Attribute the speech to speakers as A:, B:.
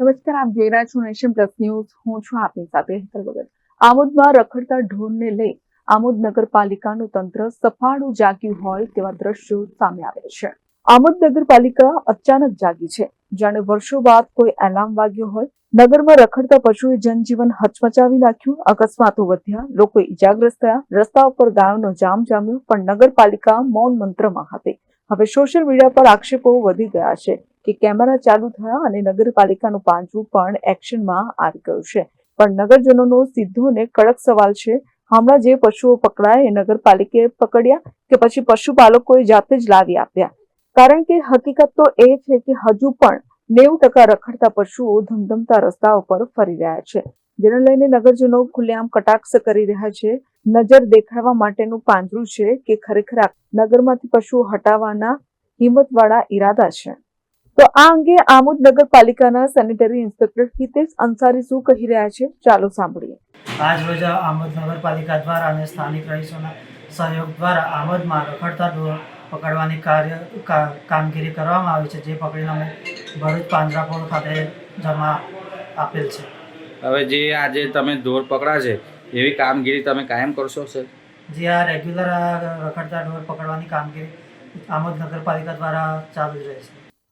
A: નમસ્કાર, આપ જોઈ રહ્યા છો નેશન પ્લસ ન્યૂઝ. હું છું આપની સાથે હેતલ વગર. આમોદમાં રખડતા ઢોરને લઈ આમોદ નગરપાલિકાનું તંત્ર સફાળું જાગ્યું હોય તેવા દ્રશ્યો સામે આવ્યા છે. આમોદ નગરપાલિકા અચાનક જાગી છે. જાણે વર્ષો બાદ કોઈ એલાર્મ વાગ્યો હોય. નગરમાં રખડતા પશુએ જનજીવન હચમચાવી નાખ્યું. અકસ્માતો વધ્યા. લોકો ઇજાગ્રસ્ત થયા. રસ્તા ઉપર ગાયોનો જામ જામ્યો. પણ નગરપાલિકા મૌન મંત્રમાં હતી. હવે સોશિયલ મીડિયા પર આક્ષેપો વધી ગયા છે. કે કેમેરા ચાલુ થયા અને નગરપાલિકાનું પાંજરું પણ એક્શનમાં આવી ગયું છે. પણ નગરજનોનો સીધો ને કડક સવાલ છે, હમણાં જે પશુઓ પકડાય એ નગરપાલિકાએ પકડ્યા કે પછી પશુપાલકોએ જાતે જ લાવી આપ્યા? કારણ કે હકીકત તો એ છે કે હજુ પણ નેવું ટકા રખડતા પશુઓ ધમધમતા રસ્તાઓ પર ફરી રહ્યા છે. જેને લઈને નગરજનો ખુલ્લેઆમ કટાક્ષ કરી રહ્યા છે. નજર દેખાડવા માટેનું પાંજરું છે કે ખરેખર નગરમાંથી પશુઓ હટાવવાના હિંમતવાળા ઈરાદા છે. તો આ અંગે આમોદ નગરપાલિકાના સેનેટરી ઇન્સ્પેક્ટર હિતેશ અંસારી શું કહી રહ્યા છે? ચાલો સાંભળીએ.
B: આજ રોજ આમોદ નગરપાલિકા દ્વારા અને સ્થાનિક રહીશોના સહયોગ દ્વારા આમોદમાં રખડતા ઢોર પકડવાની કાર્ય કા- કામગીરી કરવામાં આવી છે જે પકડીને અમે ભરૂચ પાંજરાપોળ ખાતે જમા આપેલ છે.
C: હવે જે આજે તમે ઢોર પકડા છે એવી કામગીરી તમે કાયમ કરશો સર?
B: જે આ રેગ્યુલર રખડતા ઢોર પકડવાની કામગીરી આમોદ નગરપાલિકા દ્વારા ચાલુ રહે રહેશે